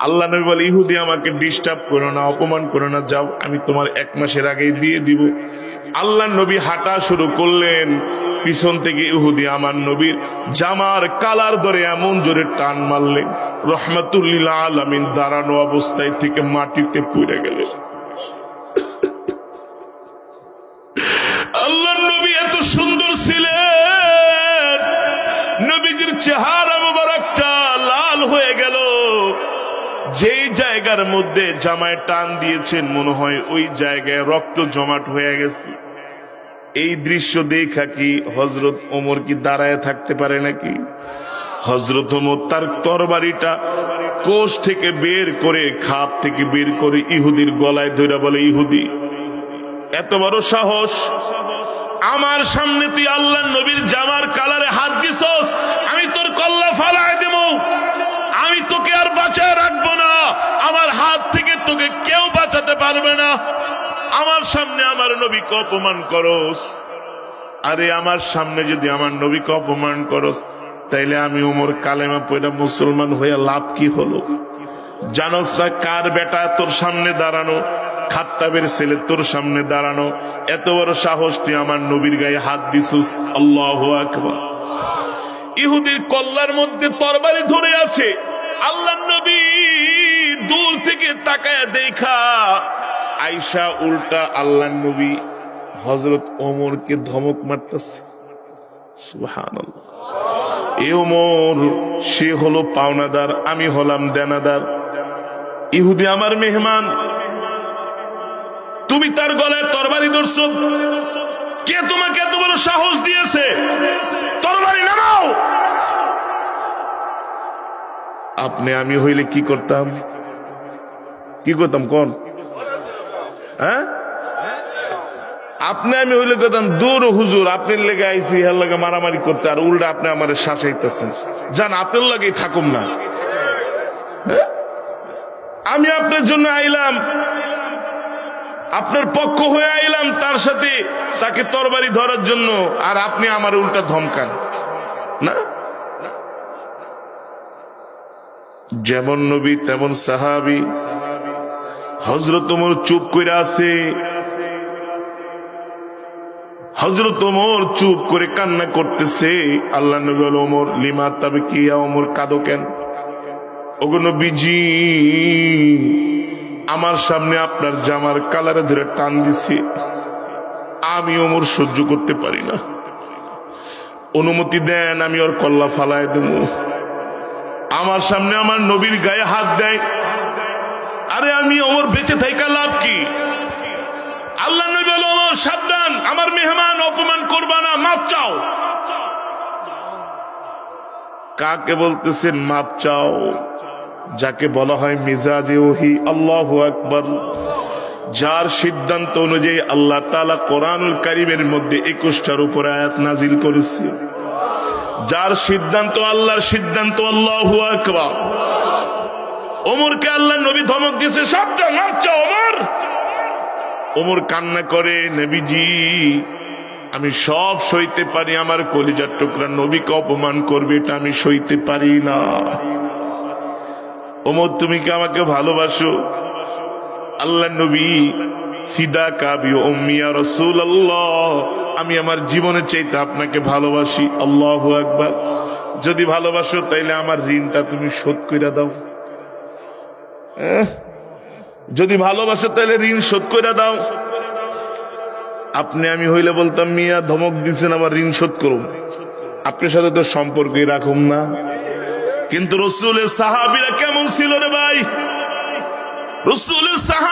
আল্লাহ নবী বলে, ইহুদি, আমাকে ডিস্টার্ব করো না, অপমান করো না, যাও, আমি তোমার এক মাসের আগেই দিয়ে দিব। আল্লাহ নবী হাঁটা শুরু করলেন। পিছন থেকে ইহুদি আমার নবীর জামার কালার ধরে এমন জোরে টান মারলেন। রহমাতুল্লিল্লাহ আলমিন দাঁড়ানো অবস্থায় থেকে মাটিতে পড়ে গেলেন। আল্লাহ নবী এত সুন্দর ছিলেন। নবীজির চেহারা যেই জায়গার মধ্যে জামায় টান দিয়েছেন, মনে হয় ওই জায়গায় রক্ত জমাট হয়ে গেছে। এই দৃশ্য দেখা কি হজরত ওমর কি দাঁড়ায় থাকতে পারে নাকি? হজরত ওমর তার তরবারিটা কোষ থেকে বের করে, খাপ থেকে বের করে ইহুদির গলায় ধরে বলে, ইহুদি, এত বড় সাহস। আমার সামনে তুই আল্লাহ নবীর জামার কালারে হাত দিছস, আমি তোর কল্লা ফালায় দেব। আমি তোকে আর বাঁচায় রাখব না আমার হাত থেকে তোকে কেউ বাঁচাতে পারবে না। আমার সামনে আমার নবীকে অপমান করস। আরে, আমার সামনে যদি আমার নবীকে অপমান করস, তাইলে আমি উমর কালেমা পয়লা মুসলমান হয়ে লাভ কি হলো? জানোস না কার বেটা তোর সামনে দাঁড়ানো? খাত্তাবের ছেলে তোর সামনে দাঁড়ানো? এত বড় সাহস তুই আমার নবীর গায়ে হাত দিছুস? আল্লাহ আকবার। ইহুদির কল্লার মধ্যে তরবারি ধরে আছে। আল্লাহ তাকায় দেখা। আইসা উল্টা আল্লাহ নবী হজরত ওমরকে ধমক মারতেছে। ওমর, সে হলো পাওনাদার, আমি হলাম দেনাদার। ইহুদি আমার মেহমান। তুমি তার গলায় তরবারি ধরছো। কে তোমাকে এত বড় সাহস দিয়েছে? তরবারি নামাও। আপনি আমি হইলে কি করতাম? কি করতাম কোন? হ্যাঁ? আপনি আমি হইলে করতাম দূর হুজুর, আপনার লেগে আইসি হের লাগে মারামারি করতে, আর উল্টা আপনি আমার শাসাইতেছেন। যান আপনার লাগেই থাকুম না। হ্যাঁ? আমি আপনার জন্য আইলাম, আপনার পক্ষ হয়ে আইলাম, তার সাথে তাকে তরবারি ধরার জন্য, আর আপনি আমার উল্টা ধমকান। না? যেমন নবী, তেমন সাহাবি। হজরত ওমর চুপ করে আছে। হজরত ওমর চুপ করে কান্না করতেছে। আল্লাহ নবী ওমর, লিমা তবে কি ওমর, কাঁদো কেন? ওগো নবীজি, আমার সামনে আপনার জামার কালারে ধরে টান দিছে। আমি ওমর সহ্য করতে পারি না। অনুমতি দেন, আমি ওর কল্লা ফালায় দেব। আমার সামনে আমার নবীর গায়ে হাত দেয়। আরে আমি ওমর বেঁচে থাইকা লাভ কি? আল্লাহ নবী বলে সাবধান, আমার মেহমান অপমান করবা না, মাপ চাও। কাকে বলতেছেন মাপ চাও? যাকে বলা হয় মিজাজে ওহি, আল্লাহ আকবর। যার সিদ্ধান্ত অনুযায়ী আল্লাহ তালা কোরআনুল কারিমের মধ্যে একুশটার উপরে আয়াত নাজিল করেছে। যার সিদ্ধান্ত আল্লাহর সিদ্ধান্ত, আল্লাহ আকবর। ওমরকে আল্লাহ নবী ধমক দিয়েছে, সবটা নাচা ওমর। ওমর কান্না করে, নবীজি, আমি সব সইতে পারি, আমার কলিজার টুকরা নবীকে অপমান করবে, এটা আমি সইতে পারি না। ওমর, তুমি কি আমাকে ভালোবাসো? আল্লাহ নবী, ফিদা কাবি ওমিয়া রসুল আল্লাহ আমি আমার জীবনের চাইতে আপনাকে ভালোবাসি। আল্লাহ একবার যদি ভালোবাসো, তাইলে আমার ঋণটা তুমি শোধ করে দাও। যদি ভালোবাসো তাহলে ঋণ শোধ করে দাও। আপনি আমি হইলে বলতাম, মিয়া, ধমক দিচ্ছেন আবার ঋণ শোধ করুন। আপনার সাথে তো সম্পর্কই রাখুন না। কিন্তু রসুলের সাহাবিরা কেমন ছিল রে ভাই? রসুলের সাহাবি